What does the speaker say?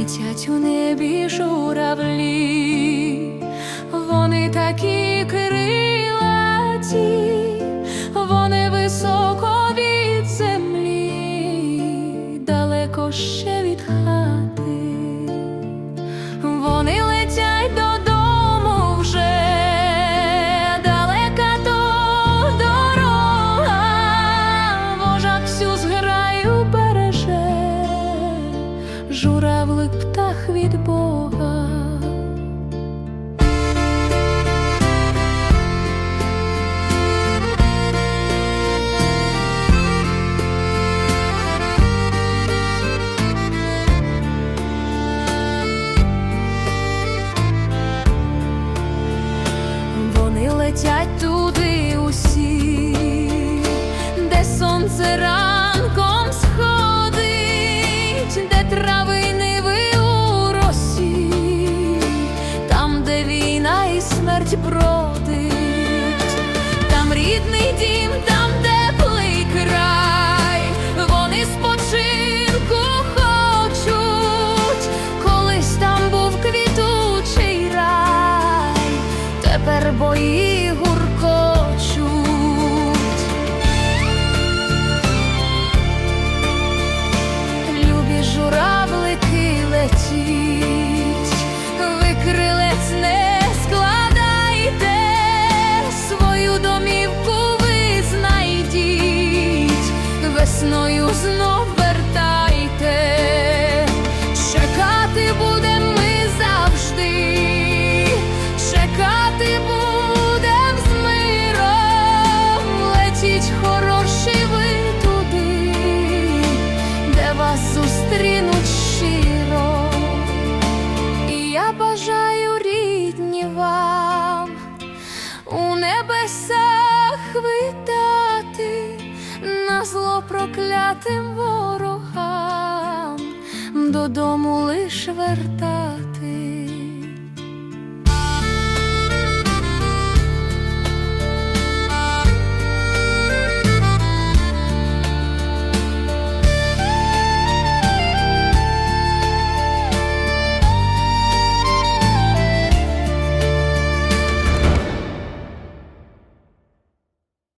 летять у небі журавлі, вони такі крилаті, журавлик птах від Бога. Вони летять туди усі, де сонце ранком дім, там теплий край, вони спочинку хочуть, колись там був квітучий рай, тепер бої гуркочуть. Любі журавлики летіть, весною знов проклятим ворогам, додому лиш вертати.